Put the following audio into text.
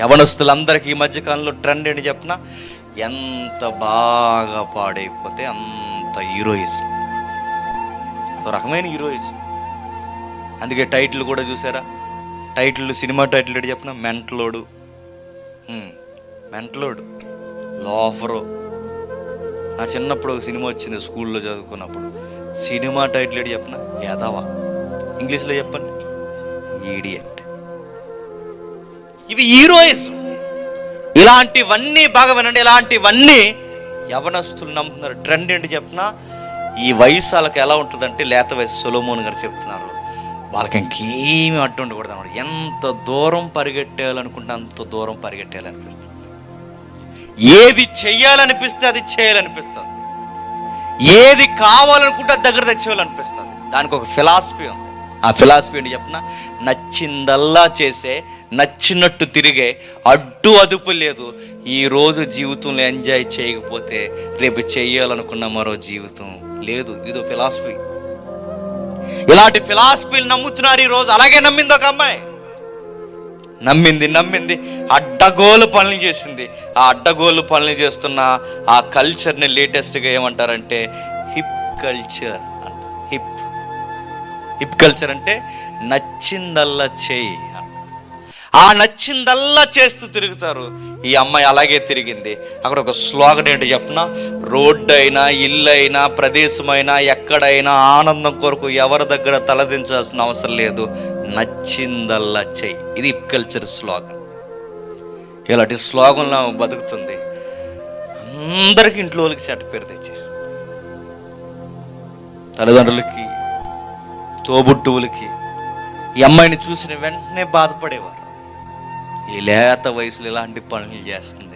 యవనస్తులందరికీ ఈ మధ్యకాలంలో ట్రెండ్ ఏంటి చెప్పిన ఎంత బాగా పాడైపోతే అంత హీరోయిజం. ఒక రకమైన హీరోయిజం. అందుకే టైటిల్ కూడా చూసారా? టైటిల్ సినిమా టైటిల్ ఏంటి చెప్పిన మెంటలోడు. మెంటలోడు. లోఫరు. నా చిన్నప్పుడు ఒక సినిమా వచ్చింది స్కూల్లో చదువుకున్నప్పుడు. సినిమా టైటిల్ ఏంటి చెప్పిన యాదవా. ఇంగ్లీష్లో చెప్పండి. ఈడియట్. ఇవి హీరోయిజం ఇలాంటివన్నీ బాగా వినండి ఇలాంటివన్నీ యవనస్తులు నమ్ముతున్నారు. ట్రెండ్ ఏంటి చెప్పిన ఈ వయసు వాళ్ళకి ఎలా ఉంటుందంటే లేత వయసు సొలోమోన్ గారు చెప్తున్నారు. వాళ్ళకి ఇంకేమీ అడ్డు ఉండకూడదు అనమాట ఎంత దూరం పరిగెట్టేయాలనుకుంటే అంత దూరం పరిగెట్టేయాలనిపిస్తుంది. ఏది చెయ్యాలనిపిస్తే అది చేయాలనిపిస్తుంది. ఏది కావాలనుకుంటే దగ్గర తెచ్చేయాలనిపిస్తుంది. దానికి ఒక ఫిలాసఫీ ఉంది. ఆ ఫిలాసఫీ ఏంటి చెప్పిన నచ్చిందల్లా చేసే నచ్చినట్టు తిరిగే అడ్డు అదుపు లేదు. ఈ రోజు జీవితంలో ఎంజాయ్ చేయకపోతే రేపు చేయాలనుకున్న మరో జీవితం లేదు. ఇదో ఫిలాసఫీ. ఇలాంటి ఫిలాసఫీలు నమ్ముతున్నారు ఈ రోజు. అలాగే నమ్మింది ఒక అమ్మాయి. నమ్మింది నమ్మింది. అడ్డగోలు పనులు చేసింది. ఆ అడ్డగోలు పనులు చేస్తున్న ఆ కల్చర్ని లేటెస్ట్గా ఏమంటారంటే హిప్ కల్చర్ అంట. హిప్ హిప్ కల్చర్ అంటే నచ్చిందల్లా చేయి ఆ నచ్చిందల్లా చేస్తూ తిరుగుతారు. ఈ అమ్మాయి అలాగే తిరిగింది. అక్కడ ఒక స్లోగన్ ఏంటో చెప్పిన? రోడ్డు అయినా ఇల్లు అయినా ప్రదేశమైనా ఎక్కడైనా ఆనందం కొరకు ఎవరి దగ్గర తలదించాల్సిన అవసరం లేదు. నచ్చిందల్లా చెయ్యి ఇది హిప్ కల్చర్ స్లోగన్. ఇలాంటి స్లోగన్లో బతుకుతుంది. అందరికి ఇంట్లోకి చెట్టు పేరు తెచ్చేసి తల్లిదండ్రులకి తోబుట్టువులకి. ఈ అమ్మాయిని చూసిన వెంటనే బాధపడేవారు. ఈ లేత వయసులో ఇలాంటి పనులు చేస్తుంది.